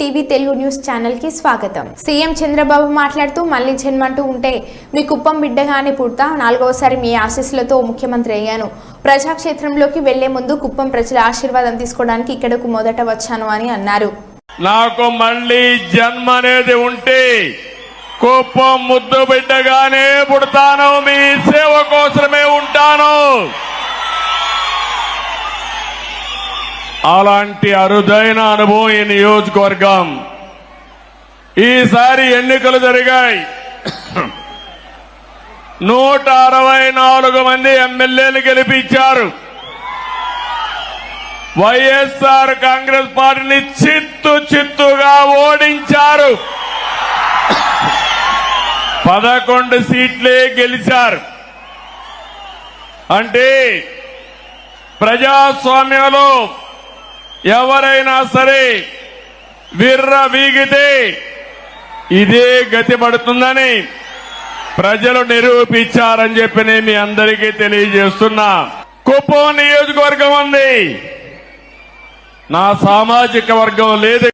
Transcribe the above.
TV Telugu news ఛానల్కి స్వాగతం. CM Chandrababu మాట్లాడుతూ మళ్ళీ జన్మంటూ ఉంటే మీ కుప్పం బిడ్డగానే పుడతా. నాలుగవసారి మీ ఆశీస్సులతో ముఖ్యమంత్రి అయ్యాను. ప్రజాక్షేత్రంలోకి వెళ్ళే ముందు కుప్పం ప్రజల ఆశీర్వాదం తీసుకోవడానికి ఇక్కడకు మొదట వచ్చాను అని అన్నారు. నాకు మళ్ళీ జన్మ అనేది ఉంటే కుప్పం ముద్దు బిడ్డగానే పుడతాను. మీ సేవ కోసమే ఉంటాను. అలాంటి అరుదైన అనుభవం ఈ నియోజకవర్గం. ఈసారి ఎన్నికలు జరిగాయి. నూట అరవై నాలుగు మంది ఎమ్మెల్యేలు గెలిపించారు. వైఎస్ఆర్ కాంగ్రెస్ పార్టీని చిత్తు చిత్తుగా ఓడించారు. పదకొండు సీట్లే గెలిచారు. అంటే ప్రజాస్వామ్యంలో ఎవరైనా సరే విర్ర వీగితే ఇదే గతి పడుతుందని ప్రజలు నిరూపించారని చెప్పి నేను మీ అందరికీ తెలియజేస్తున్నా. కుప్పం నియోజకవర్గం ఉంది. నా సామాజిక వర్గం లేదు.